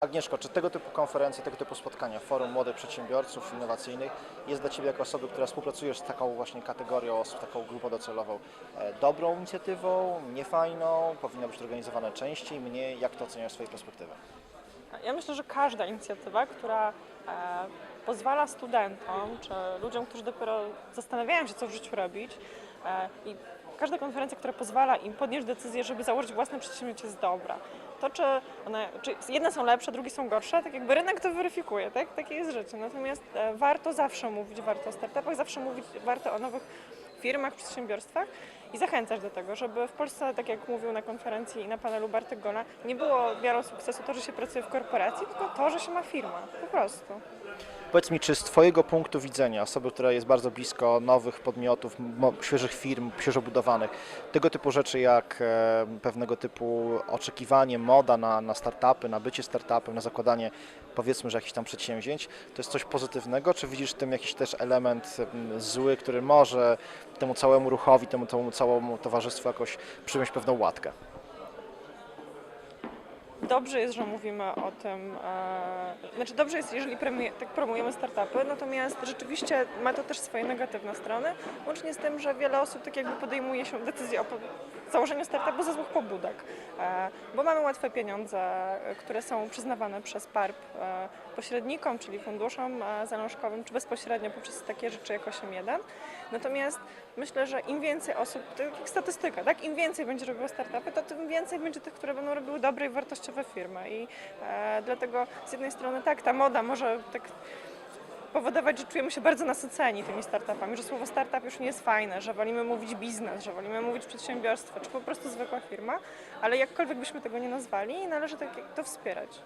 Agnieszko, czy tego typu konferencje, tego typu spotkania, forum młodych przedsiębiorców innowacyjnych jest dla Ciebie jako osoby, która współpracujesz z taką właśnie kategorią osób, taką grupą docelową, e, dobrą inicjatywą, niefajną, powinno być to organizowane częściej, mniej? Jak to oceniasz z swojej perspektywy? Ja myślę, że każda inicjatywa, która e, pozwala studentom czy ludziom, którzy dopiero zastanawiają się, co w życiu robić, i każda konferencja, która pozwala im podjąć decyzję, żeby założyć własne przedsięwzięcie, jest dobra. To, czy, one, czy jedne są lepsze, drugie są gorsze, tak jakby rynek to weryfikuje, tak? Takie jest życie. Natomiast e, warto zawsze mówić, warto o startupach, zawsze mówić, warto o nowych firmach, przedsiębiorstwach i zachęcać do tego, żeby w Polsce, tak jak mówił na konferencji i na panelu Bartek Gola, nie było wiarą sukcesu to, że się pracuje w korporacji, tylko to, że się ma firmę, po prostu. Powiedz mi, czy z Twojego punktu widzenia, osoby, która jest bardzo blisko nowych podmiotów, świeżych firm, świeżo budowanych, tego typu rzeczy jak e, pewnego typu oczekiwanie, moda na, na startupy, na bycie startupem, na zakładanie powiedzmy, że jakichś tam przedsięwzięć, to jest coś pozytywnego, czy widzisz w tym jakiś też element m, zły, który może temu całemu ruchowi, temu, temu całemu towarzystwu jakoś przyjąć pewną łatkę? Dobrze jest, że mówimy o tym, e, znaczy dobrze jest, jeżeli promuje, tak promujemy startupy, natomiast rzeczywiście ma to też swoje negatywne strony, łącznie z tym, że wiele osób tak jakby podejmuje się decyzję o założeniu startupu ze złych pobudek, e, bo mamy łatwe pieniądze, które są przyznawane przez PARP e, pośrednikom, czyli funduszom e, zalążkowym, czy bezpośrednio poprzez takie rzeczy jak 8.1. Natomiast myślę, że im więcej osób, to jak statystyka, tak? Im więcej będzie robiło startupy, to tym więcej będzie tych, które będą robiły dobre i wartościowe firmy. I e, dlatego z jednej strony tak, ta moda może tak powodować, że czujemy się bardzo nasyceni tymi startupami, że słowo startup już nie jest fajne, że wolimy mówić biznes, że wolimy mówić przedsiębiorstwo, czy po prostu zwykła firma, ale jakkolwiek byśmy tego nie nazwali, należy tak, to wspierać.